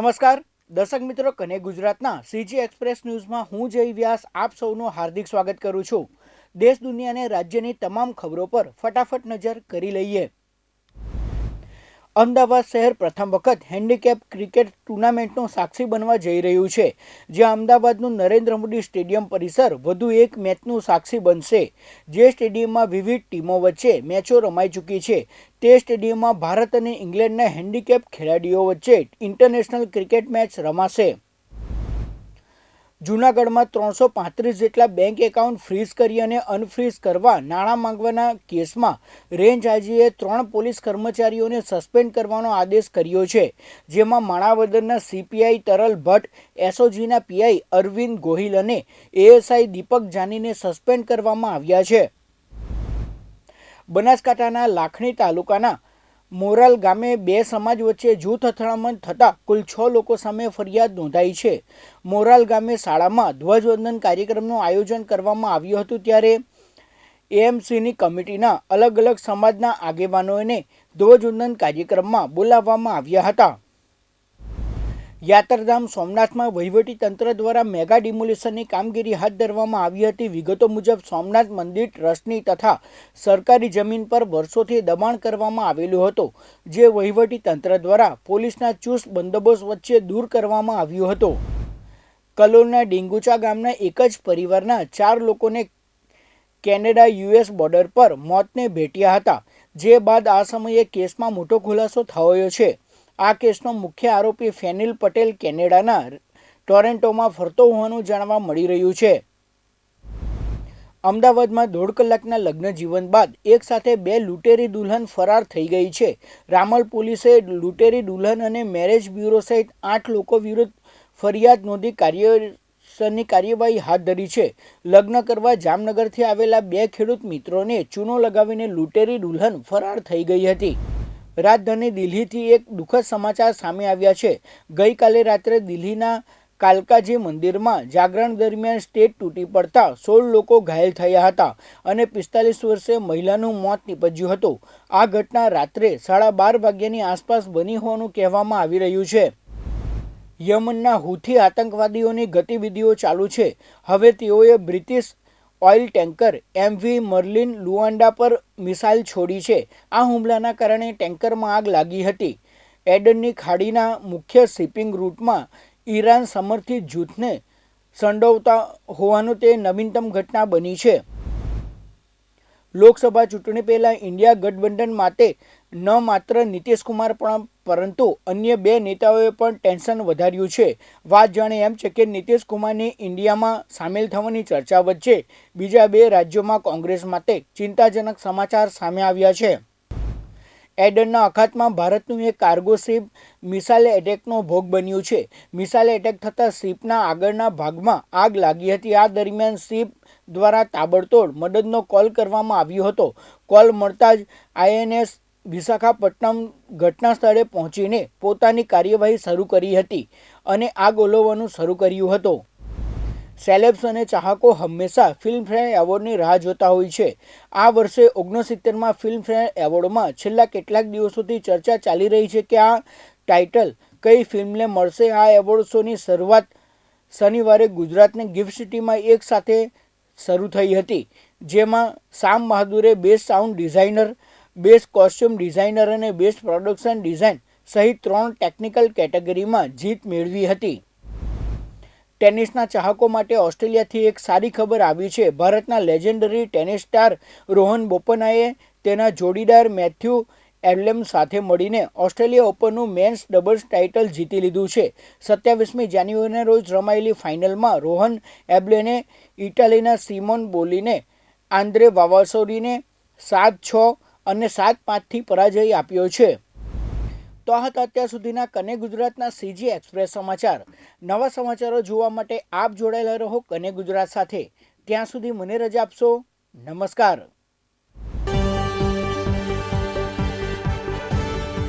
નમસ્કાર. દર્શક મિત્રો, કને ગુજરાતના સીજી એક્સપ્રેસ ન્યૂઝમાં હું જય વ્યાસ આપ સૌનું હાર્દિક સ્વાગત કરું છું. દેશ દુનિયા અને રાજ્યની તમામ ખબરો પર ફટાફટ નજર કરી લઈએ. અમદાવાદ શહેર પ્રથમ વખત હેન્ડીકેપ ક્રિકેટ ટુર્નામેન્ટનો સાક્ષી બનવા જઈ રહ્યું છે, જ્યાં અમદાવાદનું નરેન્દ્ર મોદી સ્ટેડિયમ પરિસર વધુ એક મેચનું સાક્ષી બનશે. જે સ્ટેડિયમમાં વિવિધ ટીમો વચ્ચે મેચો રમાઈ ચૂકી છે. તે સ્ટેડિયમમાં ભારત અને ઇંગ્લેન્ડના હેન્ડીકેપ ખેલાડીઓ વચ્ચે ઇન્ટરનેશનલ ક્રિકેટ મેચ રમાશે. જૂનાગઢમાં ત્રણસો પાંત્રીસ જેટલા બેંક એકાઉન્ટ ફ્રીઝ કરી અને અનફ્રીઝ કરવા નાણાં માંગવાના કેસમાં રેન્જ આઈજીએ ત્રણ પોલીસ કર્મચારીઓને સસ્પેન્ડ કરવાનો આદેશ કર્યો છે. જેમાં માણાવદરના સીપીઆઈ તરલ ભટ્ટ એસઓજીના પીઆઈ અરવિંદ ગોહિલ અને એએસઆઈ દીપક જાનીને સસ્પેન્ડ કરવામાં આવ્યા છે. બનાસકાંઠાના લાખણી તાલુકાના મોરાલ ગામે બે સમાજ વચ્ચે જૂથ અથડામણ થતાં કુલ છ લોકો સામે ફરિયાદ નોંધાઈ છે. મોરાલ ગામે શાળામાં ધ્વજવંદન કાર્યક્રમનું આયોજન કરવામાં આવ્યું હતું ત્યારે એએમસીની કમિટીના અલગ અલગ સમાજના આગેવાનોને ધ્વજવંદન કાર્યક્રમમાં બોલાવવામાં આવ્યા હતા. યાત્રાધામ સોમનાથમાં વહીવટી તંત્ર દ્વારા મેગા ડિમોલિશનની કામગીરી હાથ ધરવામાં આવી હતી. વિગતો મુજબ, સોમનાથ મંદિર ટ્રસ્ટની તથા સરકારી જમીન પર વર્ષોથી દબાણ કરવામાં આવેલું હતું, જે વહીવટી તંત્ર દ્વારા પોલીસના ચુસ્ત બંદોબસ્ત વચ્ચે દૂર કરવામાં આવ્યો હતો. કલોલના ડિંગુચા ગામના એક જ પરિવારના ચાર લોકોને કેનેડા યુએસ બોર્ડર પર મોતને ભેટ્યા હતા, જે બાદ આ સમયે કેસમાં મોટો ખુલાસો થયો છે. આ કેસનો મુખ્ય આરોપી ફેનિલ પટેલ કેનેડાના ટોરેન્ટોમાં ફરતો હોવાનું જાણવા મળી રહ્યું છે. અમદાવાદમાં દોઢ કલાકના લગ્ન જીવન બાદ એક સાથે બે લૂંટેરી દુલ્હન ફરાર થઈ ગઈ છે. રામલ પોલીસે લૂંટેરી દુલ્હન અને મેરેજ બ્યુરો સહિત આઠ લોકો વિરુદ્ધ ફરિયાદ નોંધી કાર્યસરની કાર્યવાહી હાથ ધરી છે. લગ્ન કરવા જામનગરથી આવેલા બે ખેડૂત મિત્રોને ચૂનો લગાવીને લૂંટેરી દુલ્હન ફરાર થઈ ગઈ હતી. રાજધાની દિલ્હીથી એક દુઃખદ સમાચાર સામે આવ્યા છે. ગઈકાલે રાત્રે દિલ્હીના કાલકાજી મંદિરમાં જાગરણ દરમિયાન સ્ટેજ તૂટી પડતા સોળ લોકો ઘાયલ થયા હતા અને પિસ્તાલીસ વર્ષે મહિલાનું મોત નીપજ્યું હતું. આ ઘટના રાત્રે સાડા બાર વાગ્યાની આસપાસ બની હોવાનું કહેવામાં આવી રહ્યું છે. યમનના હુથી આતંકવાદીઓની ગતિવિધિઓ ચાલુ છે. હવે તેઓએ British oil tanker MV Marlin Luanda પર મિસાઇલ છોડી છે. આ હુમલાના કારણે ટેન્કરમાં આગ લાગી હતી. એડનની ખાડીના મુખ્ય શિપિંગ રૂટમાં ઈરાન સમર્થિત જૂથને સંડોવતા હોવાનું તે નવીનતમ ઘટના બની છે. લોકસભા ચૂંટણી પહેલાં ઇન્ડિયા ગઠબંધન માટે ન માત્ર નીતિશ કુમાર પણ, પરંતુ અન્ય બે નેતાઓએ પણ ટેન્શન વધાર્યું છે. વાત જાણે એમ છે કે નીતિશ કુમારની ઇન્ડિયામાં સામેલ થવાની ચર્ચા વચ્ચે બીજા બે રાજ્યોમાં કોંગ્રેસ માટે ચિંતાજનક સમાચાર સામે આવ્યા છે. એડનના અખાતમાં ભારતનું એક કાર્ગો શિપ મિસાઇલ એટેકનો ભોગ બન્યું છે. મિસાઇલ એટેક થતાં શિપના આગળના ભાગમાં આગ લાગી હતી. આ દરમિયાન શિપ દ્વારા તાબડતોડ મદદનો કોલ કરવામાં આવ્યો હતો. કોલ મળતા જ આઈએનએસ વિશાખાપટ્ટનમ ઘટના સ્થળે પહોંચીને પોતાની કાર્યવાહી શરૂ કરી હતી અને આગ ઓલવવાનું શરૂ કર્યું હતું. સેલેબ્સ અને ચાહકો હંમેશા ફિલ્મફેર એવોર્ડની રાહ જોતા હોય છે. આ વર્ષે ઓગણસિત્તેરમાં ફિલ્મફેર એવોર્ડમાં છેલ્લા કેટલાક દિવસોથી ચર્ચા ચાલી રહી છે કે આ ટાઇટલ કઈ ફિલ્મને મળશે? આ એવોર્ડ શોની શરૂઆત શનિવારે ગુજરાતની ગિફ્ટ સિટીમાં એક સાથે શરૂ થઈ હતી, જેમાં Sham બહાદુરે best sound designer, best costume designer અને બેસ્ટ પ્રોડક્શન ડિઝાઇન સહિત ત્રણ ટેકનિકલ કેટેગરીમાં જીત મેળવી હતી. ટેનિસના ચાહકો માટે ઓસ્ટ્રેલિયાથી એક સારી ખબર આવી છે. ભારતના લેજેન્ડરી ટેનિસ સ્ટાર રોહન બોપન્નાએ તેના જોડીદાર મેથ્યુ એલ્લેમ સાથે મળીને ઓસ્ટ્રેલિયા ઓપનનું મેન્સ ડબલ્સ ટાઇટલ જીતી લીધું છે. સત્યાવીસમી જાન્યુઆરીના રોજ રમાયેલી ફાઇનલમાં રોહન એબ્લેને ઇટાલીના સિમોન બોલીને આંદ્રે વાવાસોરીને સાત છ અને સાત પાંચથી પરાજય આપ્યો છે. તો આ હતા અત્યાર સુધીના કને ગુજરાતના સીજી એક્સપ્રેસ સમાચાર. નવા સમાચારો જોવા માટે આપ જોડાયેલા રહો કને ગુજરાત સાથે. ત્યાં સુધી મને રજા આપશો. નમસ્કાર.